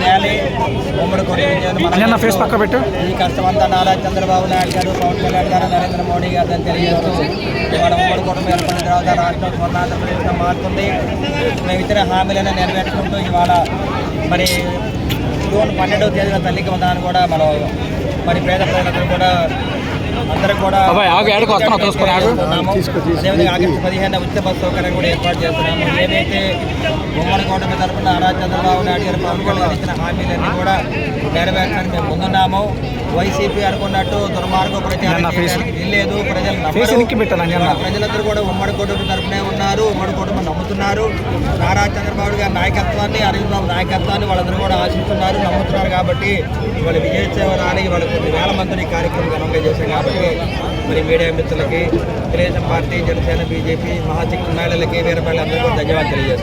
వర్ధిల్లాలి ఉమ్మడి కొడుకు ఫేస్ పక్క పెట్టు. ఈ కష్టమంతా నారా చంద్రబాబు నాయుడు గారు పవన్ కళ్యాణ్ గారు నరేంద్ర మోడీ గారు అని తెలియజేస్తూ ఇవాళ ఉమ్మడి కుటుంబం ఏర్పడిన తర్వాత రాష్ట్రం స్వర్ణ ఆంధ్రప్రదేశ్గా మారుతుంది. మేము ఇచ్చిన హామీలను నెరవేర్చుకుంటూ ఇవాళ మరి జూన్ పన్నెండవ తేదీన తల్లికి వందనాన్ని కూడా మనం మరి పేద ప్రజలందరూ కూడా అందరూ కూడా ఏడకు చూసుకొని. అదేవిధంగా ఆగస్టు పదిహేను ఉచిత బస్సు సౌకర్యం కూడా ఏర్పాటు చేస్తున్నాము. ఏదైతే ఉమ్మడి కూటమి తరఫున నారా చంద్రబాబు నాయుడు గారు పవన్ కళ్యాణ్ ఇచ్చిన హామీలన్నీ కూడా నెరవేర్చడానికి మేము ముందున్నాము. వైసీపీ అనుకున్నట్టు దుర్మార్గ ప్రచారం వీల్లేదు. ప్రజలు ప్రజలందరూ కూడా ఉమ్మడి కుటుంబం తరఫునే ఉన్నారు. ఉమ్మడి కుటుంబం నమ్ముతున్నారు. నారా నాయకత్వాన్ని అరవింద్ బాబు నాయకత్వాన్ని వాళ్ళందరూ కూడా ఆశిస్తున్నారు నమ్ముతున్నారు కాబట్టి వాళ్ళ విజయోత్సవ రాని వాళ్ళు కొన్ని వేల మందిని కార్యక్రమం ఘనంగా చేశాం కాబట్టి మరి మీడియా మిత్రులకి తెలుగుదేశం పార్టీ జనసేన బీజేపీ మహాశక్తి మహిళలకి వీరపల్లి అందరూ ధన్యవాదాలు తెలియజేస్తున్నారు